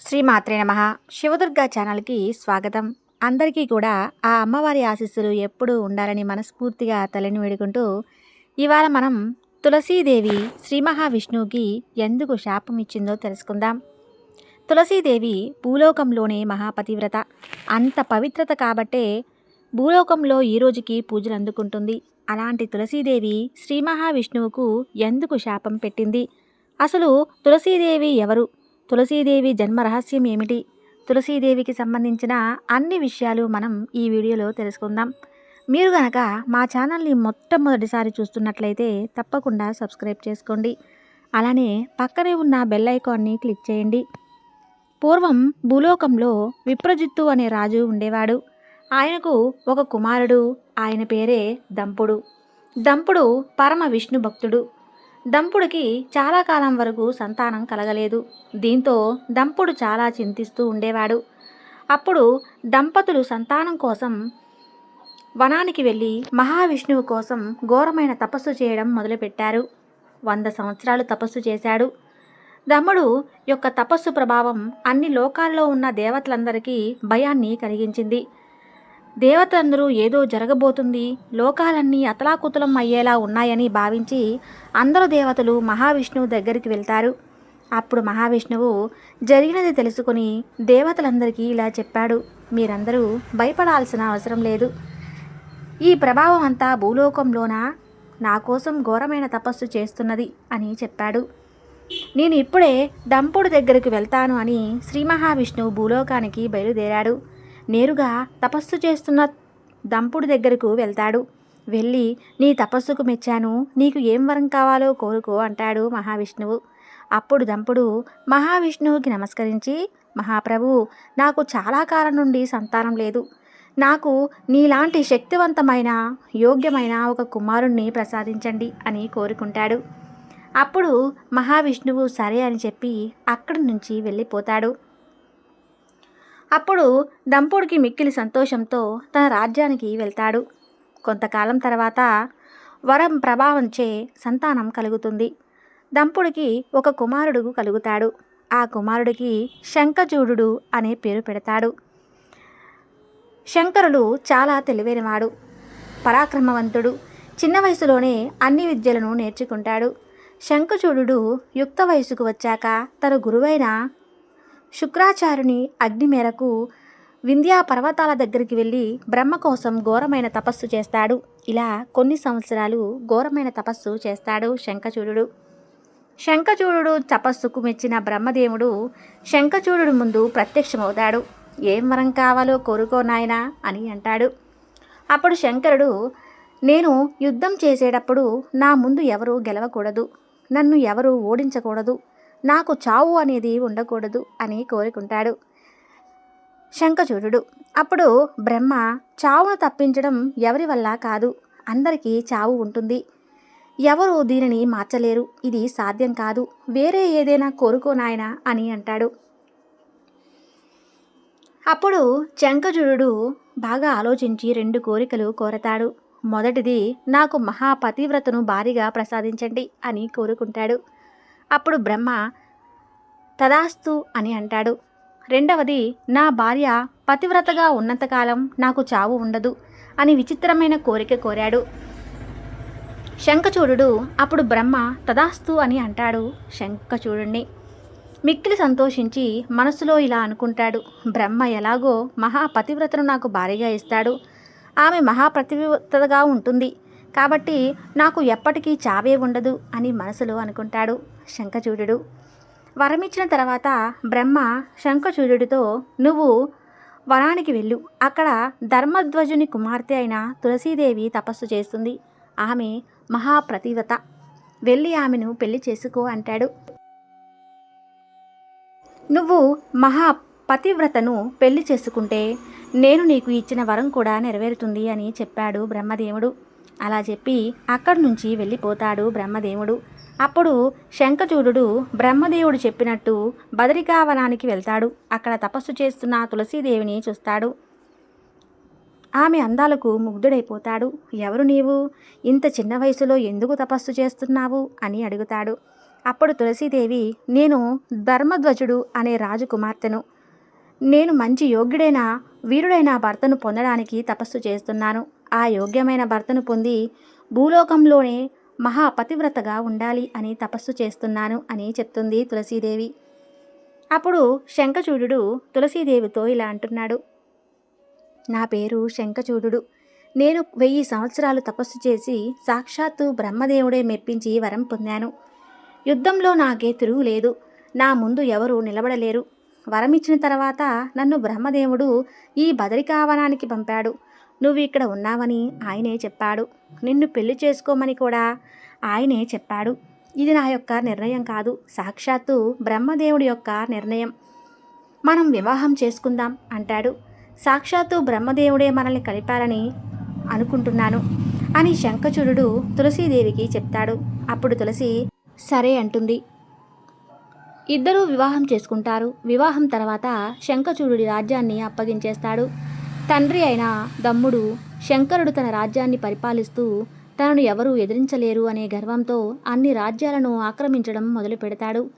శ్రీ మాత్రే నమ. శివదుర్గా ఛానల్కి స్వాగతం. అందరికీ కూడా ఆ అమ్మవారి ఆశీస్సులు ఎప్పుడూ ఉండాలని మనస్ఫూర్తిగా తలని వేడుకుంటూ ఇవాళ మనం తులసీదేవి శ్రీ మహావిష్ణువుకి ఎందుకు శాపం ఇచ్చిందో తెలుసుకుందాం. తులసీదేవి భూలోకంలోనే మహాపతివ్రత. అంత పవిత్రత కాబట్టే భూలోకంలో ఈ రోజుకి పూజలు అందుకుంటుంది. అలాంటి తులసీదేవి శ్రీ మహావిష్ణువుకు ఎందుకు శాపం పెట్టింది? అసలు తులసీదేవి ఎవరు? తులసీదేవి జన్మ రహస్యం ఏమిటి? తులసీదేవికి సంబంధించిన అన్ని విషయాలు మనం ఈ వీడియోలో తెలుసుకుందాం. మీరు గనక మా ఛానల్ని మొట్టమొదటిసారి చూస్తున్నట్లయితే తప్పకుండా సబ్స్క్రైబ్ చేసుకోండి. అలానే పక్కనే ఉన్న బెల్ ఐకాన్ని క్లిక్ చేయండి. పూర్వం భూలోకంలో విప్రజిత్తు అనే రాజు ఉండేవాడు. ఆయనకు ఒక కుమారుడు. ఆయన పేరే దంపుడు. దంపుడు పరమ విష్ణు భక్తుడు దంపుడికి చాలా కాలం వరకు సంతానం కలగలేదు. దీంతో దంపుడు చాలా చింతిస్తూ ఉండేవాడు. అప్పుడు దంపతులు సంతానం కోసం వనానికి వెళ్ళి మహావిష్ణువు కోసం ఘోరమైన తపస్సు చేయడం మొదలుపెట్టారు. వంద సంవత్సరాలు తపస్సు చేశాడు. దమ్ముడు యొక్క తపస్సు ప్రభావం అన్ని లోకాల్లో ఉన్న దేవతలందరికీ భయాన్ని కలిగించింది. దేవతలందరూ ఏదో జరగబోతుంది. లోకాలన్నీ అతలాకుతలం అయ్యేలా ఉన్నాయని భావించి అందరు దేవతలు మహావిష్ణువు దగ్గరికి వెళ్తారు. అప్పుడు మహావిష్ణువు జరిగినది తెలుసుకుని దేవతలందరికీ ఇలా చెప్పాడు. మీరందరూ భయపడాల్సిన అవసరం లేదు. ఈ ప్రభావం అంతా భూలోకంలోన? నా కోసం ఘోరమైన తపస్సు చేస్తున్నది అని చెప్పాడు. నేను ఇప్పుడే దంపుడు దగ్గరికి వెళ్తాను అని శ్రీ మహావిష్ణువు భూలోకానికి బయలుదేరాడు. నేరుగా తపస్సు చేస్తున్న దంపుడు దగ్గరకు వెళ్తాడు. వెళ్ళి నీ తపస్సుకు మెచ్చాను. నీకు ఏం వరం కావాలో కోరుకో అంటాడు మహావిష్ణువు. అప్పుడు దంపుడు మహావిష్ణువుకి నమస్కరించి మహాప్రభు నాకు చాలా కాలం నుండి సంతానం లేదు. నాకు నీలాంటి శక్తివంతమైన యోగ్యమైన ఒక కుమారుణ్ణి ప్రసాదించండి అని కోరుకుంటాడు. అప్పుడు మహావిష్ణువు సరే అని చెప్పి అక్కడి నుంచి వెళ్ళిపోతాడు. అప్పుడు దంపుడికి మిక్కిలి సంతోషంతో తన రాజ్యానికి వెళ్తాడు. కొంతకాలం తర్వాత వరం ప్రభావంచే సంతానం కలుగుతుంది. దంపుడికి ఒక కుమారుడు కలుగుతాడు. ఆ కుమారుడికి శంఖచూడు అనే పేరు పెడతాడు. శంకరుడు చాలా తెలివైనవాడు పరాక్రమవంతుడు చిన్న వయసులోనే అన్ని విద్యలను నేర్చుకుంటాడు. శంఖచూడు యుక్త వయసుకు వచ్చాక తన గురువైన శుక్రాచార్యుని అగ్ని మేరకు వింధ్యా పర్వతాల దగ్గరికి వెళ్ళి బ్రహ్మ కోసం ఘోరమైన తపస్సు చేస్తాడు. ఇలా కొన్ని సంవత్సరాలు ఘోరమైన తపస్సు చేస్తాడు శంఖచూడు శంఖచూడు తపస్సుకు మెచ్చిన బ్రహ్మదేవుడు శంఖచూడు ముందు ప్రత్యక్షమవుతాడు. ఏం వరం కావాలో కోరుకో నాయనా అని అంటాడు. అప్పుడు శంకరుడు నేను యుద్ధం చేసేటప్పుడు నా ముందు ఎవరు గెలవకూడదు. నన్ను ఎవరు ఓడించకూడదు. నాకు చావు అనేది ఉండకూడదు అని కోరుకుంటాడు శంఖచూడు అప్పుడు బ్రహ్మ చావును తప్పించడం ఎవరి వల్ల కాదు? అందరికీ చావు ఉంటుంది. ఎవరు దీనిని మార్చలేరు? ఇది సాధ్యం కాదు. వేరే ఏదైనా కోరుకోనాయన అని అంటాడు. అప్పుడు శంఖజుడు బాగా ఆలోచించి రెండు కోరికలు కోరతాడు. మొదటిది నాకు మహాపతివ్రతను భారీగా ప్రసాదించండి అని కోరుకుంటాడు. అప్పుడు బ్రహ్మ తదాస్తు అని అంటాడు. రెండవది నా భార్య పతివ్రతగా ఉన్నంతకాలం నాకు చావు ఉండదు అని విచిత్రమైన కోరిక కోరాడు. శంఖచూడు అప్పుడు బ్రహ్మ తదాస్తు అని అంటాడు శంఖచూడుణ్ణి. మిక్కిలి సంతోషించి మనసులో ఇలా అనుకుంటాడు బ్రహ్మ ఎలాగో మహాపతివ్రతను నాకు భారీగా ఇస్తాడు. ఆమె మహాప్రతివ్రతగా ఉంటుంది కాబట్టి నాకు ఎప్పటికీ చావే ఉండదు అని మనసులో అనుకుంటాడు. శంఖచూడు వరమిచ్చిన తర్వాత బ్రహ్మ శంఖచూడుతో నువ్వు వనానికి వెళ్ళు. అక్కడ ధర్మధ్వజుని కుమార్తె అయిన తులసీదేవి తపస్సు చేస్తుంది. ఆమె మహాప్రతివ్రత. వెళ్ళి ఆమెను పెళ్ళి చేసుకో అంటాడు. నువ్వు మహా పతివ్రతను పెళ్ళి చేసుకుంటే నేను నీకు ఇచ్చిన వరం కూడా నెరవేరుతుంది అని చెప్పాడు బ్రహ్మదేవుడు. అలా చెప్పి అక్కడి నుంచి వెళ్ళిపోతాడు బ్రహ్మదేవుడు. అప్పుడు శంఖచూడు బ్రహ్మదేవుడు చెప్పినట్టు బదరికావనానికి వెళ్తాడు. అక్కడ తపస్సు చేస్తున్న తులసీదేవిని చూస్తాడు. ఆమె అందాలకు ముగ్ధుడైపోతాడు. ఎవరు నీవు? ఇంత చిన్న వయసులో ఎందుకు తపస్సు చేస్తున్నావు? అని అడుగుతాడు. అప్పుడు తులసీదేవి నేను ధర్మధ్వజుడు అనే రాజకుమార్తెను. నేను మంచి యోగ్యుడైన వీరుడైన భర్తను పొందడానికి తపస్సు చేస్తున్నాను. ఆ యోగ్యమైన భర్తను పొంది భూలోకంలోనే మహాపతివ్రతగా ఉండాలి అని తపస్సు చేస్తున్నాను అని చెప్తుంది తులసీదేవి. అప్పుడు శంఖచూడు తులసీదేవితో ఇలా అంటున్నాడు. నా పేరు శంఖచూడు నేను వెయ్యి సంవత్సరాలు తపస్సు చేసి సాక్షాత్తు బ్రహ్మదేవుడే మెప్పించి వరం పొందాను. యుద్ధంలో నాకే తిరుగు లేదు. నా ముందు ఎవరు నిలబడలేరు. వరం ఇచ్చిన తర్వాత నన్ను బ్రహ్మదేవుడు ఈ బదరికావనానికి పంపాడు. నువ్వు ఇక్కడ ఉన్నావని ఆయనే చెప్పాడు. నిన్ను పెళ్ళి చేసుకోమని కూడా ఆయనే చెప్పాడు. ఇది నా యొక్క నిర్ణయం కాదు. సాక్షాత్తు బ్రహ్మదేవుడి యొక్క నిర్ణయం. మనం వివాహం చేసుకుందాం అంటాడు. సాక్షాత్తు బ్రహ్మదేవుడే మనల్ని కలిపారని అనుకుంటున్నాను అని శంఖచూరుడు తులసీదేవికి చెప్తాడు. అప్పుడు తులసి సరే అంటుంది. ఇద్దరూ వివాహం చేసుకుంటారు. వివాహం తర్వాత శంఖచూడుడి రాజ్యాన్ని అప్పగించేస్తాడు. తండ్రి అయిన దమ్ముడు శంకరుడు తన రాజ్యాన్ని పరిపాలిస్తూ తనను ఎవరూ ఎదిరించలేరు అనే గర్వంతో అన్ని రాజ్యాలను ఆక్రమించడం మొదలు పెడతాడు.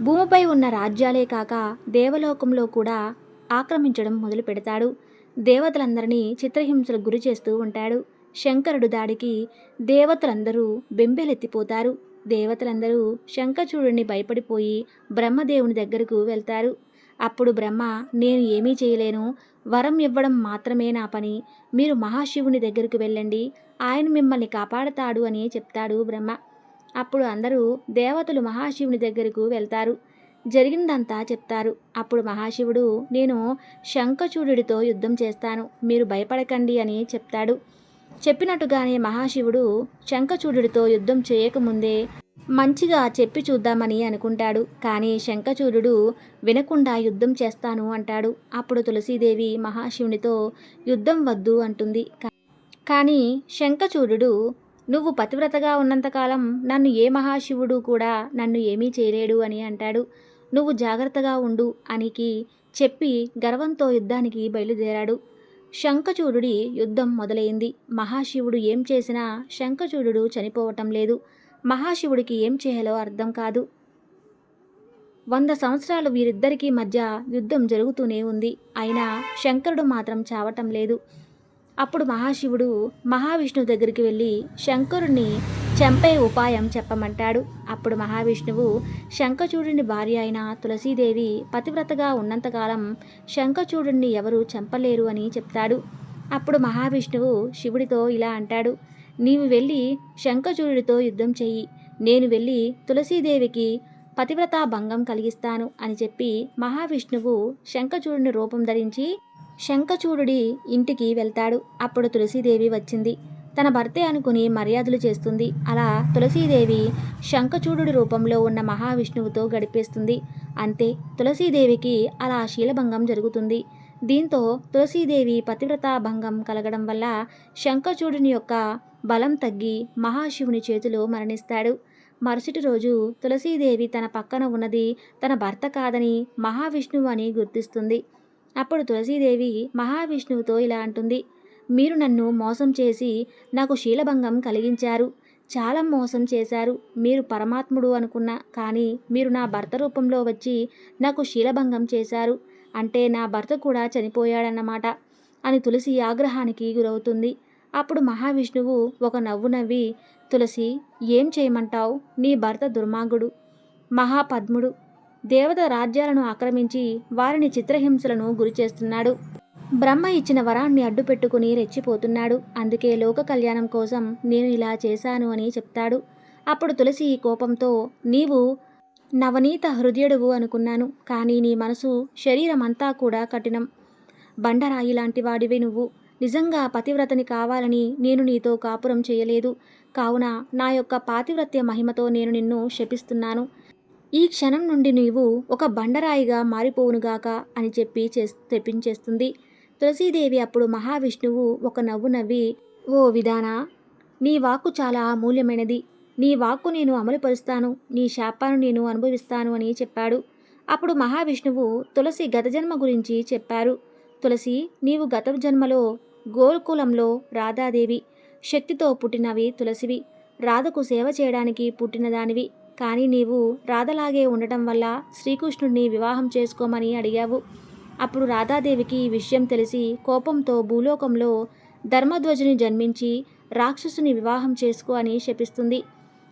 భూమిపై ఉన్న రాజ్యాలే కాక దేవలోకంలో కూడా ఆక్రమించడం మొదలు పెడతాడు. దేవతలందరినీ చిత్రహింసలకు గురి చేస్తూ ఉంటాడు. శంకరుడు దాడికి దేవతలందరూ బెంబేలెత్తిపోతారు. దేవతలందరూ శంఖచూడుని భయపడిపోయి బ్రహ్మదేవుని దగ్గరకు వెళ్తారు. అప్పుడు బ్రహ్మ నేను ఏమీ చేయలేను. వరం ఇవ్వడం మాత్రమే నా పని. మీరు మహాశివుని దగ్గరికి వెళ్ళండి. ఆయన మిమ్మల్ని కాపాడతాడు అని చెప్తాడు బ్రహ్మ. అప్పుడు అందరూ దేవతలు మహాశివుని దగ్గరకు వెళ్తారు. జరిగిందంతా చెప్తారు. అప్పుడు మహాశివుడు నేను శంఖచూడుడితో యుద్ధం చేస్తాను. మీరు భయపడకండి అని చెప్తాడు. చెప్పినట్టుగానే మహాశివుడు శంఖచూడుడితో యుద్ధం చేయకముందే మంచిగా చెప్పి చూద్దామని అనుకుంటాడు. కానీ శంఖచూరుడు వినకుండా యుద్ధం చేస్తాను అంటాడు. అప్పుడు తులసీదేవి మహాశివునితో యుద్ధం వద్దు అంటుంది. కానీ శంఖచూరుడు నువ్వు పతివ్రతగా ఉన్నంతకాలం నన్ను ఏ మహాశివుడు కూడా నన్ను ఏమీ చేయలేడు అని అంటాడు. నువ్వు జాగ్రత్తగా ఉండు అనికి చెప్పి గర్వంతో యుద్ధానికి బయలుదేరాడు. శంఖచూరుడి యుద్ధం మొదలైంది. మహాశివుడు ఏం చేసినా శంఖచూరుడు చనిపోవటం లేదు. మహాశివుడికి ఏం చేయాలో అర్థం కాదు. వంద సంవత్సరాలు వీరిద్దరికీ మధ్య యుద్ధం జరుగుతూనే ఉంది. అయినా శంకరుడు మాత్రం చావటం లేదు. అప్పుడు మహాశివుడు మహావిష్ణువు దగ్గరికి వెళ్ళి శంకరుణ్ణి చంపే ఉపాయం చెప్పమంటాడు. అప్పుడు మహావిష్ణువు శంఖచూడుని భార్య అయిన తులసీదేవి పతివ్రతగా ఉన్నంతకాలం శంఖచూడుణ్ణి ఎవరు చంపలేరు అని చెప్తాడు. అప్పుడు మహావిష్ణువు శివుడితో ఇలా అంటాడు. నీవు వెళ్ళి శంఖచూరుడితో యుద్ధం చెయ్యి. నేను వెళ్ళి తులసీదేవికి పతివ్రతా భంగం కలిగిస్తాను అని చెప్పి మహావిష్ణువు శంఖచూడుని రూపం ధరించి శంఖచూడుడి ఇంటికి వెళ్తాడు. అప్పుడు తులసీదేవి వచ్చింది. తన భర్తే అనుకుని మర్యాదలు చేస్తుంది. అలా తులసీదేవి శంఖచూడుడి రూపంలో ఉన్న మహావిష్ణువుతో గడిపేస్తుంది. అంతే తులసీదేవికి అలా శీలభంగం జరుగుతుంది. దీంతో తులసీదేవి పతివ్రతా భంగం కలగడం వల్ల శంఖచూడుని యొక్క బలం తగ్గి మహాశివుని చేతిలో మరణిస్తాడు. మరుసటి రోజు తులసీదేవి తన పక్కన ఉన్నది తన భర్త కాదని మహావిష్ణువు అని గుర్తిస్తుంది. అప్పుడు తులసీదేవి మహావిష్ణువుతో ఇలా అంటుంది. మీరు నన్ను మోసం చేసి నాకు శీలభంగం కలిగించారు. చాలా మోసం చేశారు. మీరు పరమాత్ముడు అనుకున్నా కానీ మీరు నా భర్త రూపంలో వచ్చి నాకు శీలభంగం చేశారు. అంటే నా భర్త కూడా చనిపోయాడన్నమాట అని తులసి ఆగ్రహానికి గురవుతుంది. అప్పుడు మహావిష్ణువు ఒక నవ్వు నవ్వి తులసి ఏం చేయమంటావు? నీ భర్త దుర్మార్గుడు మహాపద్ముడు. దేవత రాజ్యాలను ఆక్రమించి వారిని చిత్రహింసలను గురిచేస్తున్నాడు బ్రహ్మ ఇచ్చిన వరాన్ని అడ్డుపెట్టుకుని రెచ్చిపోతున్నాడు. అందుకే లోక కళ్యాణం కోసం నేను ఇలా చేశాను అని చెప్తాడు. అప్పుడు తులసి ఈ కోపంతో నీవు నవనీత హృదయుడువు అనుకున్నాను కానీ నీ మనసు శరీరం అంతా కూడా కఠినం. బండరాయి లాంటి వాడివి నువ్వు. నిజంగా పతివ్రతని కావాలని నేను నీతో కాపురం చేయలేదు. కావున నా యొక్క పాతివ్రత్య మహిమతో నేను నిన్ను శపిస్తున్నాను. ఈ క్షణం నుండి నీవు ఒక బండరాయిగా మారిపోవునుగాక అని చెప్పి చే తెప్పించేస్తుంది. తులసీదేవి అప్పుడు మహావిష్ణువు ఒక నవ్వు నవ్వి ఓ విధానా నీ వాక్కు చాలా అమూల్యమైనది. నీ వాక్కు నేను అమలుపరుస్తాను. నీ శాపాను నేను అనుభవిస్తాను అని చెప్పాడు. అప్పుడు మహావిష్ణువు తులసి గత జన్మ గురించి చెప్పారు. తులసి నీవు గత జన్మలో గోల్కులంలో రాధాదేవి. శక్తితో పుట్టినవి తులసివి. రాధకు సేవ చేయడానికి పుట్టినదానివి కానీ నీవు రాధలాగే ఉండటం వల్ల శ్రీకృష్ణుడిని వివాహం చేసుకోమని అడిగావు. అప్పుడు రాధాదేవికి ఈ విషయం తెలిసి కోపంతో భూలోకంలో ధర్మధ్వజుని జన్మించి రాక్షసుని వివాహం చేసుకో అని శపిస్తుంది.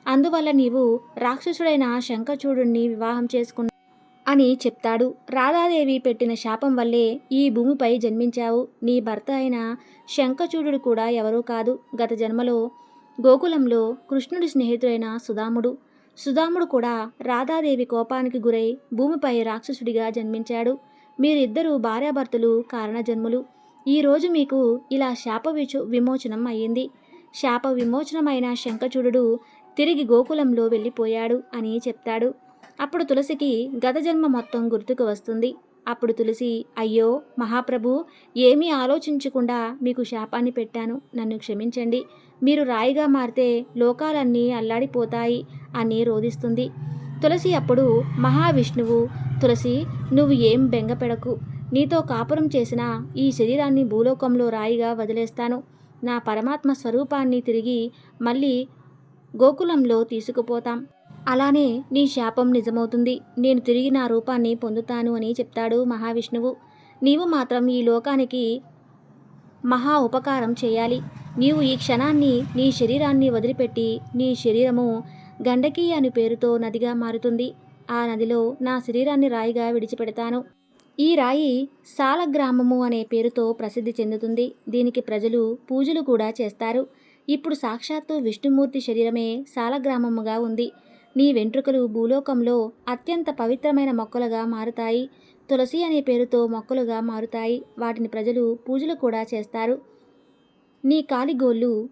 అందువల్ల నీవు రాక్షసుడైన శంఖచూడుణ్ణి వివాహం చేసుకున్న అని చెప్తాడు. రాధాదేవి పెట్టిన శాపం వల్లే ఈ భూమిపై జన్మించావు. నీ భర్త అయిన శంఖచూడు కూడా ఎవరూ కాదు. గత జన్మలో గోకులంలో కృష్ణుడి స్నేహితుడైన సుధాముడు. సుధాముడు కూడా రాధాదేవి కోపానికి గురై భూమిపై రాక్షసుడిగా జన్మించాడు. మీరిద్దరూ భార్యాభర్తలు కారణజన్ములు ఈరోజు మీకు ఇలా శాప విచు విమోచనం అయ్యింది. శాప విమోచనమైన శంఖచూడు తిరిగి గోకులంలో వెళ్ళిపోయాడు అని చెప్తాడు. అప్పుడు తులసికి గత జన్మ మొత్తం గుర్తుకు వస్తుంది. అప్పుడు తులసి అయ్యో మహాప్రభు ఏమీ ఆలోచించకుండా మీకు శాపాన్ని పెట్టాను. నన్ను క్షమించండి. మీరు రాయిగా మారితే లోకాలన్నీ అల్లాడిపోతాయి అని రోధిస్తుంది. తులసి అప్పుడు మహావిష్ణువు తులసి నువ్వు ఏం బెంగపెడకు నీతో కాపురం చేసిన ఈ శరీరాన్ని భూలోకంలో రాయిగా వదిలేస్తాను. నా పరమాత్మ స్వరూపాన్ని తిరిగి మళ్ళీ గోకులంలో తీసుకుపోతాం. అలానే నీ శాపం నిజమవుతుంది. నేను తిరిగి నా రూపాన్ని పొందుతాను అని చెప్తాడు మహావిష్ణువు. నీవు మాత్రం ఈ లోకానికి మహా ఉపకారం చేయాలి. నీవు ఈ క్షణాన్ని నీ శరీరాన్ని వదిలిపెట్టి నీ శరీరము గండకీ అని పేరుతో నదిగా మారుతుంది. ఆ నదిలో నా శరీరాన్ని రాయిగా విడిచిపెడతాను. ఈ రాయి సాలగ్రామము అనే పేరుతో ప్రసిద్ధి చెందుతుంది. దీనికి ప్రజలు పూజలు కూడా చేస్తారు. ఇప్పుడు సాక్షాత్తు విష్ణుమూర్తి శరీరమే సాలగ్రామముగా ఉంది. నీ వెంట్రుకలు భూలోకంలో అత్యంత పవిత్రమైన మొక్కలుగా మారుతాయి. తులసి అనే పేరుతో మొక్కలుగా మారుతాయి. వాటిని ప్రజలు పూజలు కూడా చేస్తారు. నీ కాలిగోళ్ళు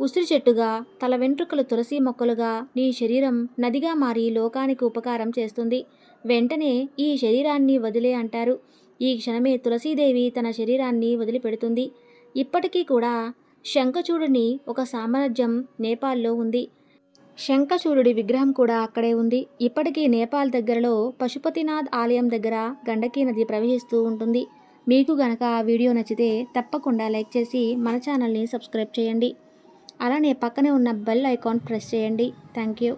ఉసిరి చెట్టుగా తల వెంట్రుకలు తులసి మొక్కలుగా నీ శరీరం నదిగా మారి లోకానికి ఉపకారం చేస్తుంది. వెంటనే ఈ శరీరాన్ని వదిలే అంటారు. ఈ క్షణమే తులసీదేవి తన శరీరాన్ని వదిలిపెడుతుంది. ఇప్పటికీ కూడా శంఖచూడుని ఒక సామ్రాజ్యం నేపాల్లో ఉంది. శంఖచూరుడి విగ్రహం కూడా అక్కడే ఉంది. ఇప్పటికీ నేపాల్ దగ్గరలో పశుపతినాథ్ ఆలయం దగ్గర గండకీ నది ప్రవహిస్తూ ఉంటుంది. మీకు గనక ఆ వీడియో నచ్చితే తప్పకుండా లైక్ చేసి మన ఛానల్ని సబ్స్క్రైబ్ చేయండి. అలానే పక్కనే ఉన్న బెల్ ఐకాన్ ప్రెస్ చేయండి. Thank you.